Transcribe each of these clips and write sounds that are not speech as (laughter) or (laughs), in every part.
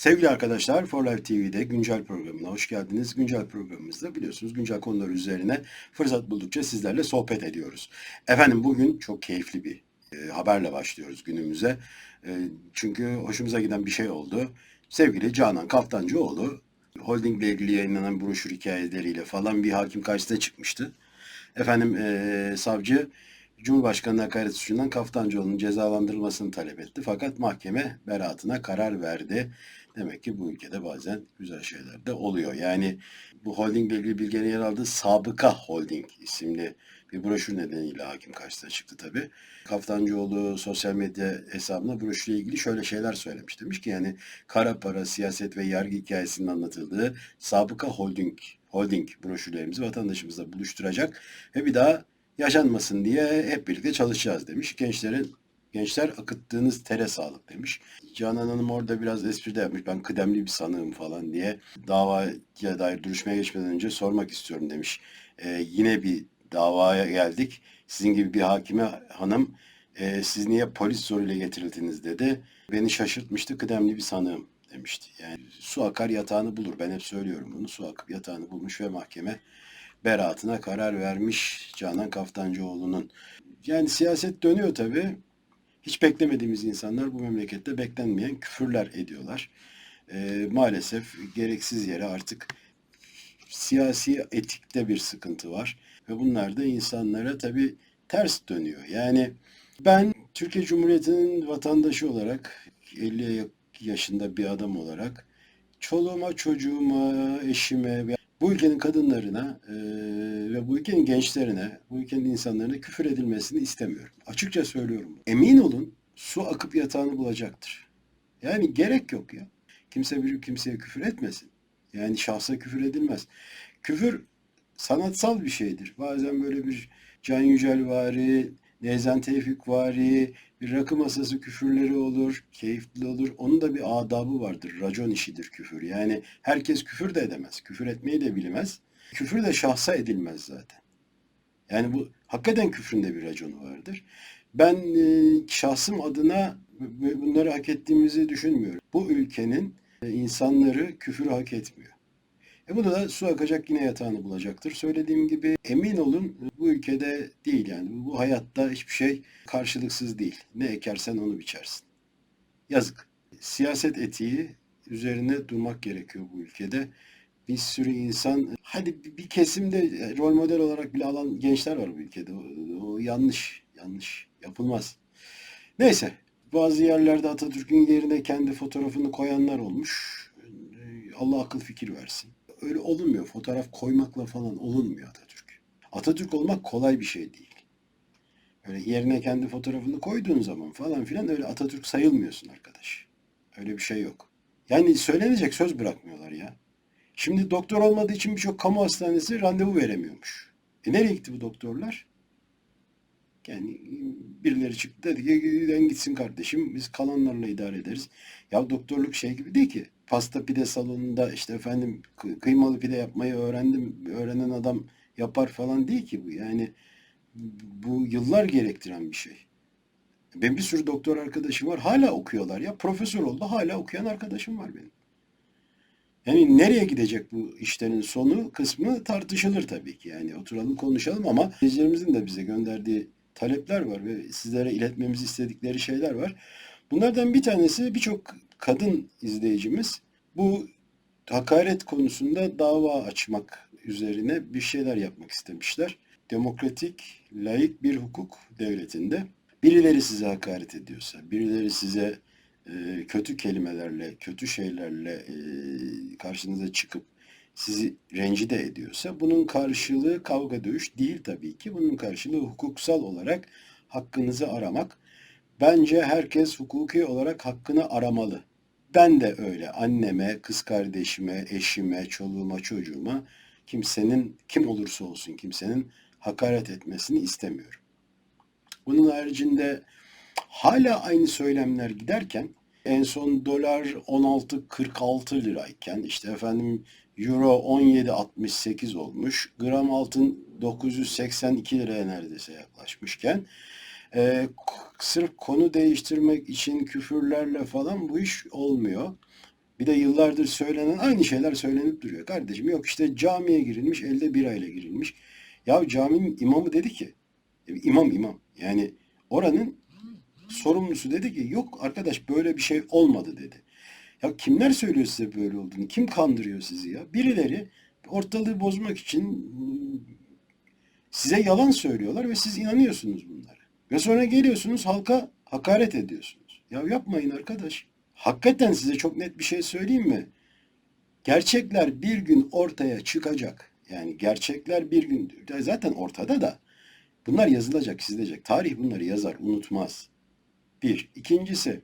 Sevgili arkadaşlar, For Life TV'de güncel programına hoş geldiniz. Güncel programımızda biliyorsunuz güncel konular üzerine fırsat buldukça sizlerle sohbet ediyoruz. Efendim bugün çok keyifli bir e, haberle başlıyoruz günümüze. E, çünkü hoşumuza giden bir şey oldu. Sevgili Canan Kaftancıoğlu holdingle ilgili yayınlanan broşür hikayeleriyle falan bir hakim karşısına çıkmıştı. Efendim e, savcı Cumhurbaşkanı hakaret suçundan Kaftancıoğlu'nun cezalandırılmasını talep etti. Fakat mahkeme beraatına karar verdi. Demek ki bu ülkede bazen güzel şeyler de oluyor. Yani bu holdingle ilgili bilgilerin yer aldığı Sabıka Holding isimli bir broşür nedeniyle hakim karşısına çıktı tabii. Kaftancıoğlu sosyal medya hesabına broşürle ilgili şöyle şeyler söylemiş. Demiş ki yani kara para, siyaset ve yargı hikayesinin anlatıldığı Sabıka Holding Holding broşürlerimizi vatandaşımızla buluşturacak ve bir daha yaşanmasın diye hep birlikte çalışacağız demiş. Gençlerin gençler akıttığınız tere sağlık demiş. Canan Hanım orada biraz espri de yapmış. Ben kıdemli bir sanığım falan diye davaya dair duruşmaya geçmeden önce sormak istiyorum demiş. Ee, yine bir davaya geldik. Sizin gibi bir hakime hanım e, siz niye polis zoruyla getirildiniz dedi. Beni şaşırtmıştı kıdemli bir sanığım demişti. Yani su akar yatağını bulur. Ben hep söylüyorum bunu. Su akıp yatağını bulmuş ve mahkeme beraatına karar vermiş Canan Kaftancıoğlu'nun. Yani siyaset dönüyor tabii. Hiç beklemediğimiz insanlar bu memlekette beklenmeyen küfürler ediyorlar. Ee, maalesef gereksiz yere artık siyasi etikte bir sıkıntı var. Ve bunlar da insanlara tabii ters dönüyor. Yani ben Türkiye Cumhuriyeti'nin vatandaşı olarak 50 yaşında bir adam olarak çoluğuma, çocuğuma, eşime ve bu ülkenin kadınlarına e, ve bu ülkenin gençlerine, bu ülkenin insanlarına küfür edilmesini istemiyorum. Açıkça söylüyorum. Emin olun su akıp yatağını bulacaktır. Yani gerek yok ya. Kimse bir kimseye küfür etmesin. Yani şahsa küfür edilmez. Küfür sanatsal bir şeydir. Bazen böyle bir Can Yücel vari, Nezen Tevfik vari, bir rakı masası küfürleri olur, keyifli olur. Onun da bir adabı vardır. Racon işidir küfür. Yani herkes küfür de edemez. Küfür etmeyi de bilmez. Küfür de şahsa edilmez zaten. Yani bu hakikaten küfrün de bir raconu vardır. Ben e, şahsım adına bunları hak ettiğimizi düşünmüyorum. Bu ülkenin e, insanları küfür hak etmiyor. E bunu da su akacak yine yatağını bulacaktır. Söylediğim gibi emin olun bu ülkede değil yani. Bu hayatta hiçbir şey karşılıksız değil. Ne ekersen onu biçersin. Yazık. Siyaset etiği üzerine durmak gerekiyor bu ülkede. Bir sürü insan, hadi bir kesimde rol model olarak bile alan gençler var bu ülkede. O, o yanlış, yanlış. Yapılmaz. Neyse, bazı yerlerde Atatürk'ün yerine kendi fotoğrafını koyanlar olmuş. Allah akıl fikir versin öyle olunmuyor. Fotoğraf koymakla falan olunmuyor Atatürk. Atatürk olmak kolay bir şey değil. Öyle yerine kendi fotoğrafını koyduğun zaman falan filan öyle Atatürk sayılmıyorsun arkadaş. Öyle bir şey yok. Yani söylenecek söz bırakmıyorlar ya. Şimdi doktor olmadığı için birçok kamu hastanesi randevu veremiyormuş. E nereye gitti bu doktorlar? Yani birileri çıktı dedi ki giden gitsin kardeşim biz kalanlarla idare ederiz. Ya doktorluk şey gibi değil ki. Pasta pide salonunda işte efendim kıymalı pide yapmayı öğrendim. Öğrenen adam yapar falan değil ki bu. Yani bu yıllar gerektiren bir şey. Benim bir sürü doktor arkadaşım var. Hala okuyorlar ya. Profesör oldu. Hala okuyan arkadaşım var benim. Yani nereye gidecek bu işlerin sonu kısmı tartışılır tabii ki. Yani oturalım konuşalım ama izleyicilerimizin de bize gönderdiği talepler var ve sizlere iletmemizi istedikleri şeyler var. Bunlardan bir tanesi birçok kadın izleyicimiz bu hakaret konusunda dava açmak üzerine bir şeyler yapmak istemişler. Demokratik, layık bir hukuk devletinde birileri size hakaret ediyorsa, birileri size e, kötü kelimelerle, kötü şeylerle e, karşınıza çıkıp sizi rencide ediyorsa bunun karşılığı kavga dövüş değil tabii ki. Bunun karşılığı hukuksal olarak hakkınızı aramak. Bence herkes hukuki olarak hakkını aramalı. Ben de öyle anneme, kız kardeşime, eşime, çoluğuma, çocuğuma kimsenin kim olursa olsun kimsenin hakaret etmesini istemiyorum. Bunun haricinde hala aynı söylemler giderken en son dolar 16.46 lirayken işte efendim Euro 17.68 olmuş. Gram altın 982 liraya neredeyse yaklaşmışken e, sırf konu değiştirmek için küfürlerle falan bu iş olmuyor. Bir de yıllardır söylenen aynı şeyler söylenip duruyor. Kardeşim yok işte camiye girilmiş, elde birayla girilmiş. Ya caminin imamı dedi ki, imam imam yani oranın sorumlusu dedi ki yok arkadaş böyle bir şey olmadı dedi. Ya kimler söylüyor size böyle olduğunu? Kim kandırıyor sizi ya? Birileri ortalığı bozmak için ıı, size yalan söylüyorlar ve siz inanıyorsunuz bunlara. Ve sonra geliyorsunuz halka hakaret ediyorsunuz. Ya yapmayın arkadaş. Hakikaten size çok net bir şey söyleyeyim mi? Gerçekler bir gün ortaya çıkacak. Yani gerçekler bir gün zaten ortada da bunlar yazılacak, çizilecek. Tarih bunları yazar, unutmaz. Bir. İkincisi,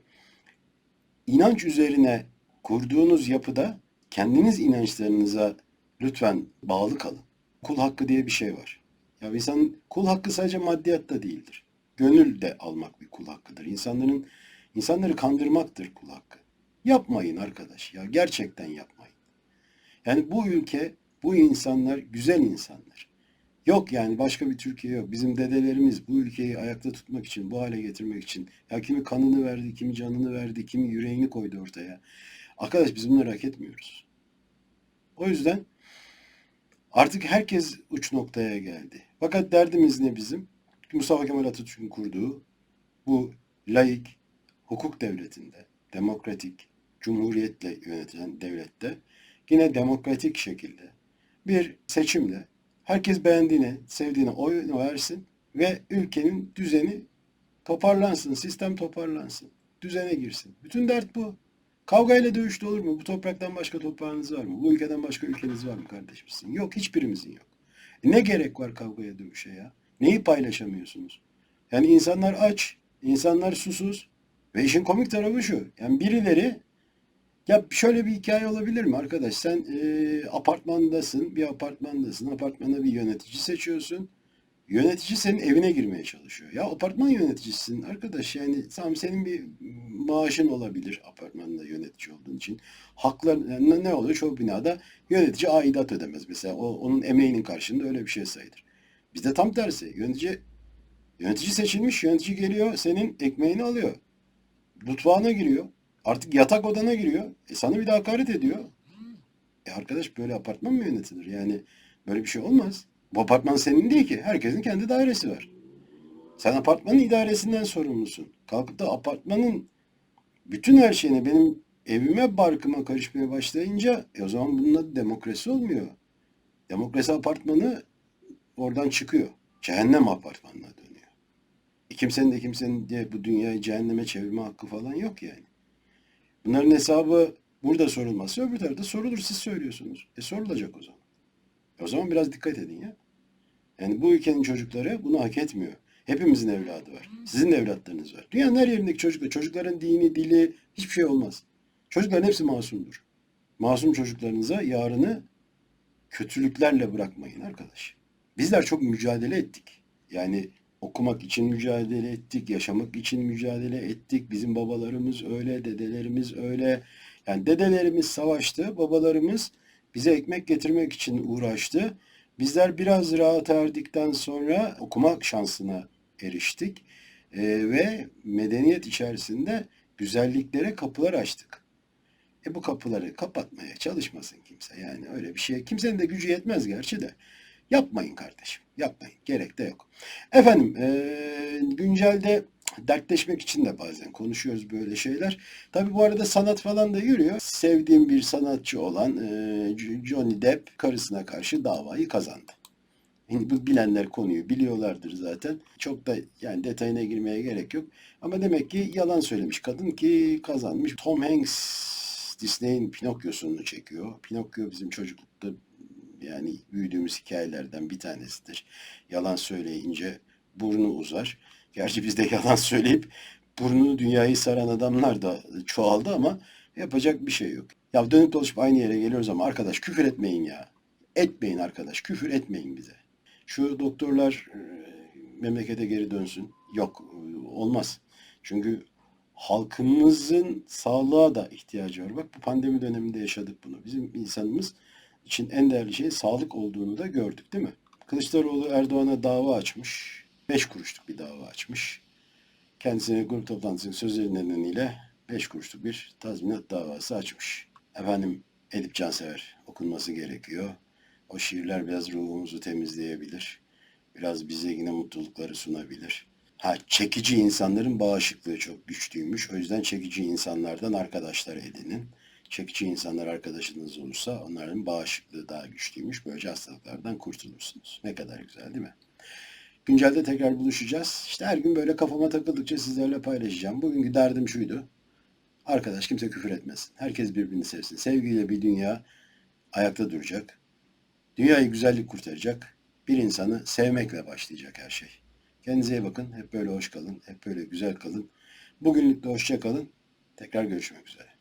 inanç üzerine kurduğunuz yapıda kendiniz inançlarınıza lütfen bağlı kalın. Kul hakkı diye bir şey var. Ya insan kul hakkı sadece maddiyatta değildir. Gönül de almak bir kul hakkıdır. İnsanların insanları kandırmaktır kul hakkı. Yapmayın arkadaş ya gerçekten yapmayın. Yani bu ülke, bu insanlar güzel insanlar. Yok yani başka bir Türkiye yok. Bizim dedelerimiz bu ülkeyi ayakta tutmak için, bu hale getirmek için. Ya kimi kanını verdi, kimi canını verdi, kimi yüreğini koydu ortaya. Arkadaş biz bunları hak etmiyoruz. O yüzden artık herkes uç noktaya geldi. Fakat derdimiz ne bizim? Mustafa Kemal Atatürk'ün kurduğu bu laik hukuk devletinde, demokratik, cumhuriyetle yönetilen devlette yine demokratik şekilde bir seçimle herkes beğendiğine, sevdiğine oyunu versin ve ülkenin düzeni toparlansın, sistem toparlansın, düzene girsin. Bütün dert bu. Kavgayla dövüşte olur mu? Bu topraktan başka toprağınız var mı? Bu ülkeden başka ülkeniz var mı kardeşimizin? Yok, hiçbirimizin yok. E ne gerek var kavgaya dövüşe ya? Neyi paylaşamıyorsunuz? Yani insanlar aç, insanlar susuz ve işin komik tarafı şu. Yani birileri ya şöyle bir hikaye olabilir mi arkadaş? Sen e, apartmandasın, bir apartmandasın, apartmana bir yönetici seçiyorsun. Yönetici senin evine girmeye çalışıyor. Ya apartman yöneticisin arkadaş yani tamam senin bir maaşın olabilir apartmanda yönetici olduğun için. Haklar ne oluyor çoğu binada yönetici aidat ödemez mesela. O, onun emeğinin karşılığında öyle bir şey sayılır. Bizde tam tersi. Yönetici yönetici seçilmiş, yönetici geliyor senin ekmeğini alıyor. Mutfağına giriyor. Artık yatak odana giriyor. E sana bir de hakaret ediyor. E arkadaş böyle apartman mı yönetilir? Yani böyle bir şey olmaz. Bu apartman senin değil ki. Herkesin kendi dairesi var. Sen apartmanın idaresinden sorumlusun. Kalkıp da apartmanın bütün her şeyine benim evime barkıma karışmaya başlayınca e o zaman bunun adı demokrasi olmuyor. Demokrasi apartmanı oradan çıkıyor. Cehennem apartmanına dönüyor. E kimsenin de kimsenin de bu dünyayı cehenneme çevirme hakkı falan yok yani. Bunların hesabı burada sorulmazsa öbür tarafta sorulur siz söylüyorsunuz. E sorulacak o zaman. E o zaman biraz dikkat edin ya. Yani bu ülkenin çocukları bunu hak etmiyor. Hepimizin evladı var. Sizin evlatlarınız var. Dünyanın her yerindeki çocuklar, çocukların dini, dili hiçbir şey olmaz. Çocukların hepsi masumdur. Masum çocuklarınıza yarını kötülüklerle bırakmayın arkadaş. Bizler çok mücadele ettik. Yani okumak için mücadele ettik, yaşamak için mücadele ettik. Bizim babalarımız öyle, dedelerimiz öyle. Yani dedelerimiz savaştı, babalarımız bize ekmek getirmek için uğraştı. Bizler biraz rahat erdikten sonra okumak şansına eriştik Ee, ve medeniyet içerisinde güzelliklere kapılar açtık. E bu kapıları kapatmaya çalışmasın kimse. Yani öyle bir şey. Kimsenin de gücü yetmez gerçi de. Yapmayın kardeşim. Yapmayın. Gerek de yok. Efendim eee, güncelde dertleşmek için de bazen konuşuyoruz böyle şeyler. Tabii bu arada sanat falan da yürüyor. Sevdiğim bir sanatçı olan eee, Johnny Depp karısına karşı davayı kazandı. Şimdi bu bilenler konuyu biliyorlardır zaten. Çok da yani detayına girmeye gerek yok. Ama demek ki yalan söylemiş kadın ki kazanmış. Tom Hanks Disney'in Pinokyo'sunu çekiyor. Pinokyo bizim çocuklukta yani büyüdüğümüz hikayelerden bir tanesidir. Yalan söyleyince burnu uzar. Gerçi bizde (laughs) yalan söyleyip burnunu dünyayı saran adamlar da çoğaldı ama yapacak bir şey yok. Ya dönüp dolaşıp aynı yere geliyoruz ama arkadaş küfür etmeyin ya. Etmeyin arkadaş. Küfür etmeyin bize. Şu doktorlar e, memlekete geri dönsün. Yok e, olmaz. Çünkü halkımızın sağlığa da ihtiyacı var. Bak bu pandemi döneminde yaşadık bunu. Bizim insanımız için en değerli şeyin sağlık olduğunu da gördük değil mi? Kılıçdaroğlu Erdoğan'a dava açmış. Beş kuruşluk bir dava açmış. Kendisine grup toplantısının sözleri nedeniyle beş kuruşluk bir tazminat davası açmış. Efendim Edip Cansever okunması gerekiyor. O şiirler biraz ruhumuzu temizleyebilir. Biraz bize yine mutlulukları sunabilir. Ha çekici insanların bağışıklığı çok güçlüymüş. O yüzden çekici insanlardan arkadaşlar edinin. Çekici insanlar arkadaşınız olursa onların bağışıklığı daha güçlüymüş. Böylece hastalıklardan kurtulursunuz. Ne kadar güzel değil mi? Güncelde tekrar buluşacağız. İşte her gün böyle kafama takıldıkça sizlerle paylaşacağım. Bugünkü derdim şuydu. Arkadaş kimse küfür etmesin. Herkes birbirini sevsin. Sevgiyle bir dünya ayakta duracak. Dünyayı güzellik kurtaracak. Bir insanı sevmekle başlayacak her şey. Kendinize iyi bakın. Hep böyle hoş kalın. Hep böyle güzel kalın. Bugünlük de hoşça kalın. Tekrar görüşmek üzere.